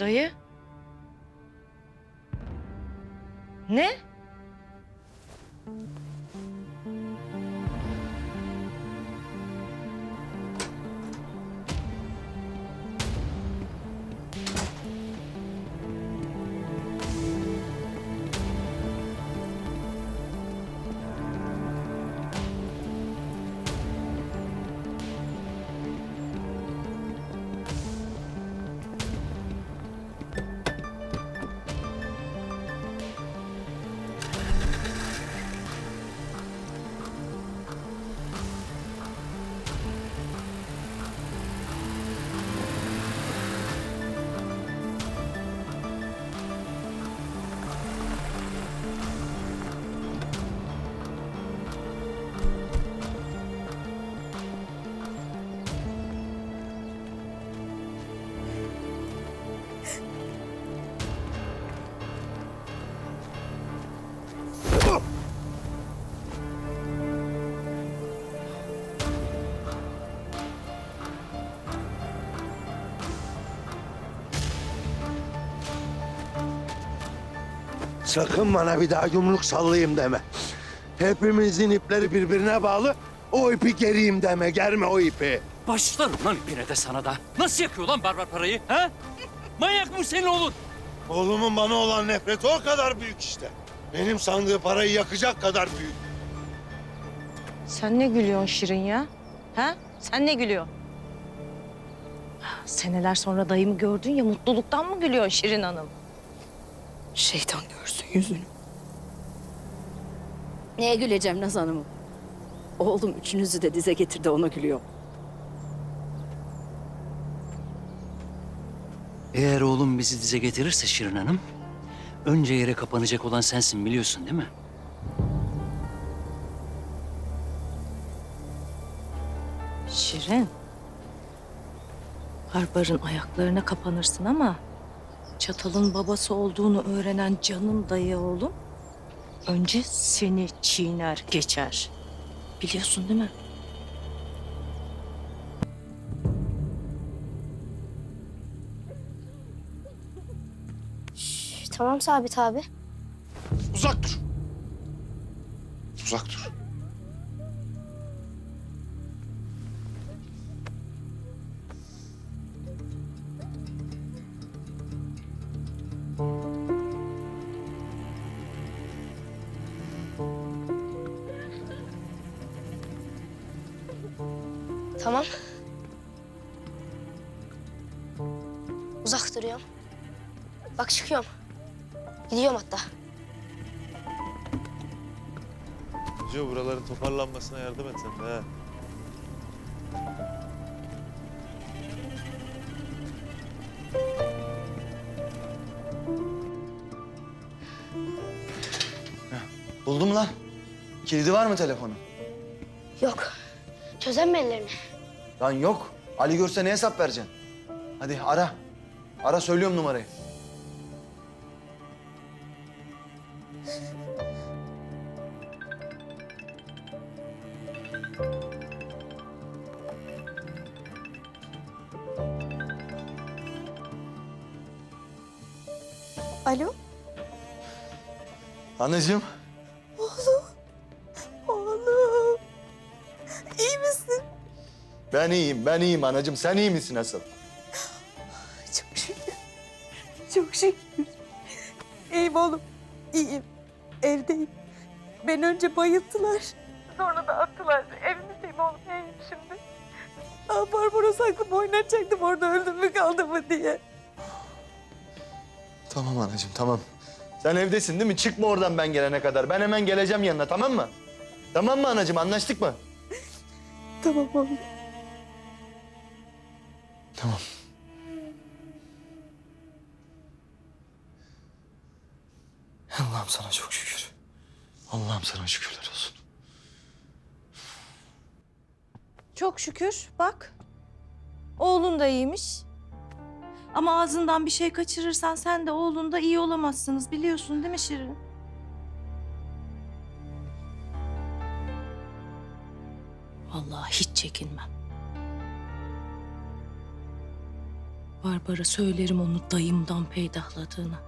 Dayı. Ne? Sakın bana bir daha yumruk sallayayım deme. Hepimizin ipleri birbirine bağlı. O ipi geriyim deme. Germe o ipi. Başlarım lan ipine de sana da. Nasıl yakıyor lan barbar parayı? Ha? Manyak mı senin oğlun? Oğlumun bana olan nefreti o kadar büyük işte. Benim sandığı parayı yakacak kadar büyük. Sen ne gülüyorsun Şirin ya? Ha? Sen ne gülüyorsun? Seneler sonra dayımı gördün ya mutluluktan mı gülüyorsun Şirin Hanım? Şeytan görsün yüzünü. Neye güleceğim Naz Hanım'ım? Oğlum üçünüzü de dize getirdi ona gülüyor. Eğer oğlum bizi dize getirirse Şirin Hanım... ...önce yere kapanacak olan sensin biliyorsun değil mi? Şirin. Barbarın ayaklarına kapanırsın ama... ...çatalın babası olduğunu öğrenen canım dayı oğlum... ...önce seni çiğner geçer. Biliyorsun değil mi? Tamam Sabit abi. Uzak dur. Uzak dur. Tamam. Uzak duruyorum. Bak çıkıyorum. Gidiyorum hatta. Hoca buraların toparlanmasına yardım et sen de ha. Buldum lan. Kilidi var mı telefonun? Yok. Çözem mi ellerini? Lan yok. Ali görse ne hesap vereceksin? Hadi ara. Ara söylüyorum numarayı. Alo? Anacığım. Ben iyiyim, ben iyiyim anacığım. Sen iyi misin asıl? Çok şükür. Çok şükür. İyiyim oğlum. İyiyim. Evdeyim. Beni önce bayılttılar. Sonra da attılar. Evimizdeyim oğlum. İyiyim şimdi. Aa, Barbaros aklımı oynatacaktım orada öldüm mü kaldım mı diye. Tamam anacığım, tamam. Sen evdesin değil mi? Çıkma oradan ben gelene kadar. Ben hemen geleceğim yanına, tamam mı? Tamam mı anacığım, anlaştık mı? Tamam oğlum. Tamam. Allah'ım sana çok şükür. Allah'ım sana şükürler olsun. Çok şükür bak. Oğlun da iyiymiş. Ama ağzından bir şey kaçırırsan sen de oğlun da iyi olamazsınız biliyorsun değil mi Şirin? Vallahi hiç çekinmem. Barbara söylerim onu dayımdan peydahladığını.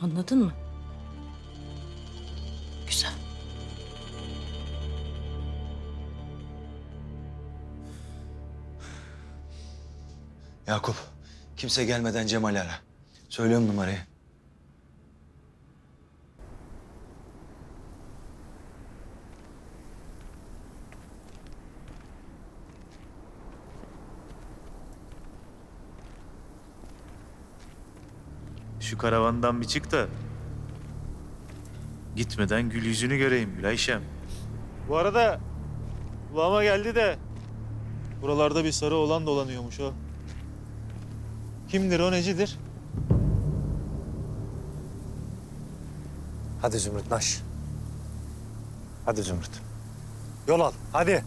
Anladın mı? Güzel. Yakup, kimse gelmeden Cemal'i ara. Söylüyorum numarayı. Şu karavandan bir çık da gitmeden gül yüzünü göreyim Gülayşem. Bu arada kulağıma geldi de buralarda bir sarı olan dolanıyormuş o. Kimdir o necidir? Hadi Zümrüt naş. Hadi Zümrüt. Yol al hadi.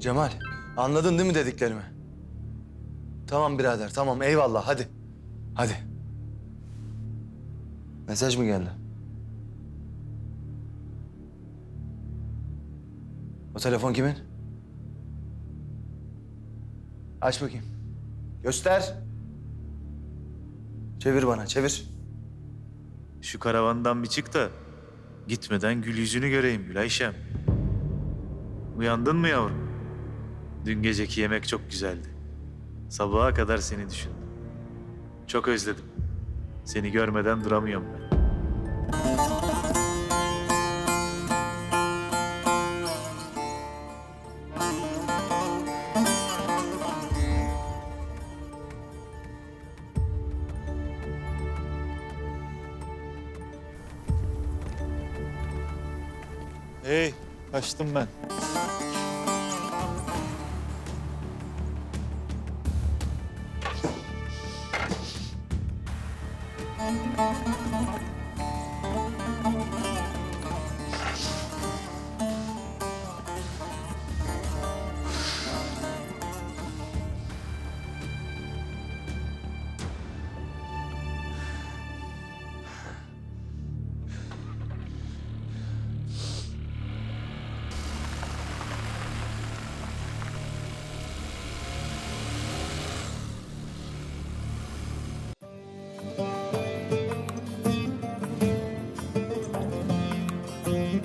Cemal, anladın değil mi dediklerimi? Tamam birader, tamam eyvallah hadi. Hadi. Mesaj mı geldi? O telefon kimin? Aç bakayım. Göster. Çevir bana, çevir. Şu karavandan bir çık da gitmeden gül yüzünü göreyim Gülayşem. Uyandın mı yavrum? Dün geceki yemek çok güzeldi. Sabaha kadar seni düşündüm. Çok özledim. Seni görmeden duramıyorum ben. Hey, kaçtım ben.